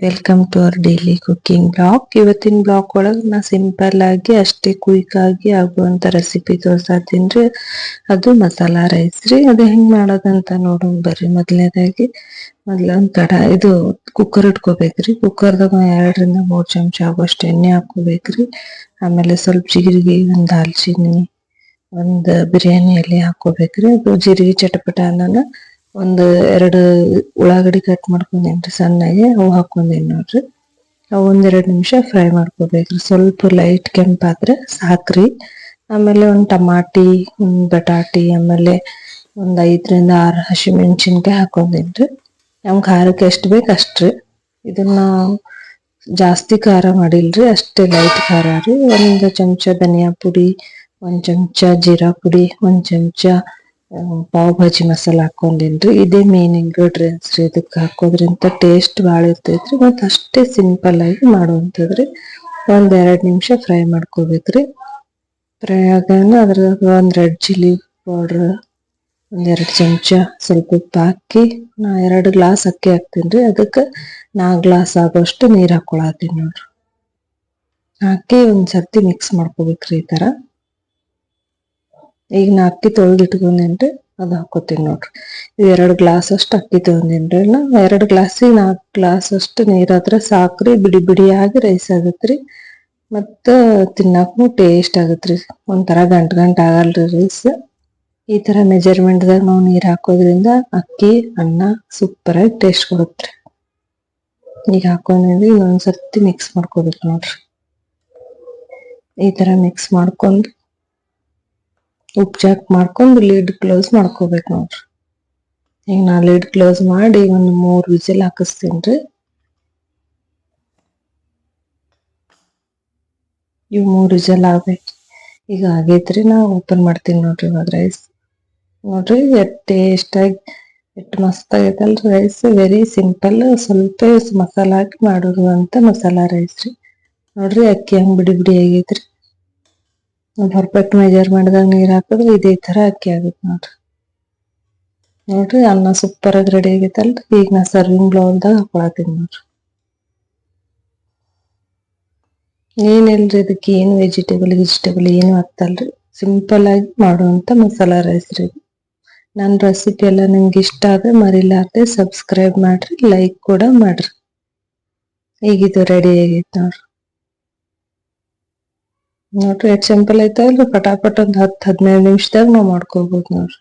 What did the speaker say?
Welcome to our daily cooking blog ಇವತ್ತಿನ blog ಒಳಗೆ ನಾ ಸಿಂಪಲ್ ಆಗಿ ಅಷ್ಟೇ ಕ್ವಿಕ್ ಆಗಿ ಆಗುವಂತ ರೆಸಿಪಿ ತೋರ್ಸಾತೀನಿ ಅದು ಮಸಾಲಾ ರೈಸ್ ರೀ. ಅದು ಹೆಂಗ್ ಮಾಡೋದಂತ ನೋಡೋಣ ಬರ್ರಿ. ಮೊದಲನೇದಾಗಿ ಮೊದ್ಲ ಒಂದ್ ಕಡ ಇದು ಕುಕ್ಕರ್ ಇಟ್ಕೋಬೇಕ್ರಿ ಕುಕ್ಕರ್ದಾಗ ಎರಡರಿಂದ ಮೂರ್ ಚಮಚ ಆಗುವಷ್ಟು ಎಣ್ಣೆ ಹಾಕೋಬೇಕ್ರಿ ಆಮೇಲೆ ಸ್ವಲ್ಪ ಜೀರಿಗೆ ಒಂದ್ ದಾಲ್ಚಿನ್ನಿ, ಒಂದ್ ಬಿರಿಯಾನಿ ಎಲೆ ಹಾಕೋಬೇಕ್ರಿ ಅದು ಜೀರಿಗೆ ಚಟಪಟ ಅನ್ನನ ಒಂದ್ ಎರಡು ಉಳ್ಳಾಗಡ್ಡಿ ಕಟ್ ಮಾಡ್ಕೊಂಡೇನ್ರಿ ಸಣ್ಣಗೆ, ಅವು ಹಾಕೊಂಡೇನಿ ನೋಡ್ರಿ. ಅವು ಒಂದೆರಡು ನಿಮಿಷ ಫ್ರೈ ಮಾಡ್ಕೋಬೇಕ್ರಿ. ಸ್ವಲ್ಪ ಲೈಟ್ ಕೆಂಪಾದ್ರೆ ಸಾಕ್ರಿ. ಆಮೇಲೆ ಒಂದು ಟಮಾಟಿ, ಒಂದು ಬಟಾಟಿ, ಆಮೇಲೆ ಒಂದು ಐದರಿಂದ ಆರು ಹಸಿಮೆಣಸಿನ್ಕಾಯಿ ಹಾಕೊಂಡೇನ್ರಿ. ನಮ್ಗೆ ಖಾರಕ್ಕೆ ಎಷ್ಟು ಬೇಕು ಅಷ್ಟ್ರಿ. ಇದನ್ನ ಜಾಸ್ತಿ ಖಾರ ಮಾಡಿಲ್ರಿ, ಅಷ್ಟೇ ಲೈಟ್ ಖಾರ ರೀ. ಒಂದು ಚಮಚ ಧನಿಯಾ ಪುಡಿ, ಒಂದು ಚಮಚ ಜೀರಾ ಪುಡಿ, ಒಂದು ಚಮಚ ಪಾವ್ ಭಾಜಿ ಮಸಾಲ ಹಾಕೊಂಡಿನ್ರಿ ಇದೇ ಮೇನ್ ಇಂಗ್ರೀಡಿಯೆಂಟ್ಸ್ ರೀ. ಇದಕ್ಕೆ ಹಾಕೋದ್ರಿಂದ ಟೇಸ್ಟ್ ಭಾಳ ಇರ್ತೈತ್ರಿ. ಮತ್ತು ಅಷ್ಟೇ ಸಿಂಪಲ್ ಆಗಿ ಮಾಡುವಂಥದ್ರಿ. ಒಂದು ಎರಡು ನಿಮಿಷ ಫ್ರೈ ಮಾಡ್ಕೋಬೇಕ್ರಿ. ಫ್ರೈ ಆಗೋಣ ಅದ್ರಾಗ ಒಂದು ರೆಡ್ ಚಿಲ್ಲಿ ಪೌಡ್ರ್ ಒಂದೆರಡು ಚಮಚ ಸ್ವಲ್ಪ ಉಪ್ಪು ಹಾಕಿ, ನಾ ಎರಡು ಗ್ಲಾಸ್ ಅಕ್ಕಿ ಹಾಕ್ತೀನಿ ಅದಕ್ಕೆ ನಾಲ್ಕು ಗ್ಲಾಸ್ ಆಗೋಷ್ಟು ನೀರು ಹಾಕೊಳತ್ತೀನಿ ನೋಡ್ರಿ. ಹಾಕಿ ಒಂದು ಸರ್ತಿ ಮಿಕ್ಸ್ ಮಾಡ್ಕೋಬೇಕ್ರಿ ಈ ತರ. ಈಗ ನಾ ಅಕ್ಕಿ ತೊಳೆದು ಇಟ್ಕೊಂಡೇನ್ರಿ ಅದು ಹಾಕೋತೀನಿ ನೋಡ್ರಿ. ಇದು ಎರಡು ಗ್ಲಾಸ್ ಅಷ್ಟು ಅಕ್ಕಿ ತೊಗೊಂಡೇನ್ರಿ ನಾ ಎರಡು ಗ್ಲಾಸಿಗೆ ನಾಲ್ಕು ಗ್ಲಾಸ್ ಅಷ್ಟು ನೀರಾದ್ರೆ ಸಾಕ್ರಿ, ಬಿಡಿ ಬಿಡಿಯಾಗಿ ರೈಸ್ ಆಗತ್ರಿ. ಮತ್ತ ತಿನ್ನಕ್ಕೂ ಟೇಸ್ಟ್ ಆಗತ್ರಿ. ಒಂಥರ ಗಂಟು ಗಂಟು ಆಗಲ್ರಿ ರೈಸ್. ಈ ತರ ಮೆಜರ್ಮೆಂಟ್ ದಾಗ ನಾವು ನೀರ್ ಹಾಕೋದ್ರಿಂದ ಅಕ್ಕಿ, ಅನ್ನ ಸೂಪರ್ ಆಗಿ ಟೇಸ್ಟ್ ಕೊಡುತ್ತೆ ಈಗ ಹಾಕೊಂಡ್ರಿ ಇನ್ನೊಂದು ಸರ್ತಿ ಮಿಕ್ಸ್ ಮಾಡ್ಕೋಬೇಕು ನೋಡ್ರಿ. ಈ ತರ ಮಿಕ್ಸ್ ಮಾಡ್ಕೊಂಡು ಉಪ್ಪು ಚೆಕ್ ಮಾಡ್ಕೊಂಡು ಲಿಡ್ ಕ್ಲೋಸ್ ಮಾಡ್ಕೋಬೇಕು ನೋಡ್ರಿ. ಈಗ ನಾ ಲಿಡ್ ಕ್ಲೋಸ್ ಮಾಡಿ ಒಂದು ಮೂರ್ ವಿಜಿಲ್ ಹಾಕಿಸ್ತೀನಿ ರೀ ಇವ್ ಮೂರ್ ವಿಜಲ್ ಆಗ್ಬೇಕು. ಈಗ ಆಗೈತ್ರಿ, ನಾ ಓಪನ್ ಮಾಡ್ತೀನಿ ನೋಡ್ರಿ ಇವಾಗ ರೈಸ್ ನೋಡ್ರಿ ಟೇಸ್ಟ್ ಆಗಿ ಎಷ್ಟ್ ಮಸ್ತ್ ಆಗೈತಲ್ರಿ ರೈಸ್ ವೆರಿ ಸಿಂಪಲ್ ಸ್ವಲ್ಪ ಮಸಾಲ ಹಾಕಿ ಮಾಡಿರುವಂತ ಮಸಾಲಾ ರೈಸ್ ರೀ. ನೋಡ್ರಿ, ಅಕ್ಕಿ ಹಂಗೆ ಬಿಡಿ ಬಿಡಿ ಆಗೈತ್ರಿ. ಪರ್ಫೆಕ್ಟ್ ಮಾಡಿದಾಗ ನೀರ್ ಹಾಕಿದ್ರೆ ಇದೇ ತರ ಅಕ್ಕಿ ಆಗುತ್ತೆ ನೋಡ್ರಿ. ನೋಡ್ರಿ, ಅನ್ನ ಸೂಪರ್ ಆಗಿ ರೆಡಿ ಆಗೈತಲ್ರಿ. ಈಗ ನಾ ಸರ್ವಿಂಗ್ ಬೌಲ್ ದಾಗ ಹಾಕೊಳತೀನಿ ನೋಡ್ರಿ. ಏನಿಲ್ರಿ ಇದಕ್ಕೆ ಏನು ವೆಜಿಟೇಬಲ್ ವೆಜಿಟೇಬಲ್ ಏನು ಹಾಕ್ತಲ್ರಿ. ಸಿಂಪಲ್ ಆಗಿ ಮಾಡುವಂತ ಮಸಾಲಾ ರೈಸ್ ರೀ ನನ್ನ ರೆಸಿಪಿ ಎಲ್ಲ ನಿಮ್ಗೆ ಇಷ್ಟ ಆದ್ರೆ ಮರಿಲಾರ್ದೆ ಸಬ್ಸ್ಕ್ರೈಬ್ ಮಾಡ್ರಿ ಲೈಕ್ ಕೂಡ ಮಾಡ್ರಿ. ಈಗ ಇದು ರೆಡಿ ಆಗೈತೆ ನೋಡ್ರಿ. ನೋಡ್ರಿ ಎಕ್ಸಾಂಪಲ್ ಸಿಂಪಲ್ ಐತಲ್ರಿ ಪಟಾಪಟ್ ಒಂದ್ ಹತ್ತು ಹದಿನೈದು ನಿಮಿಷದಾಗ ನಾವ್ ಮಾಡ್ಕೋಬಹುದು ನೋಡ್ರಿ.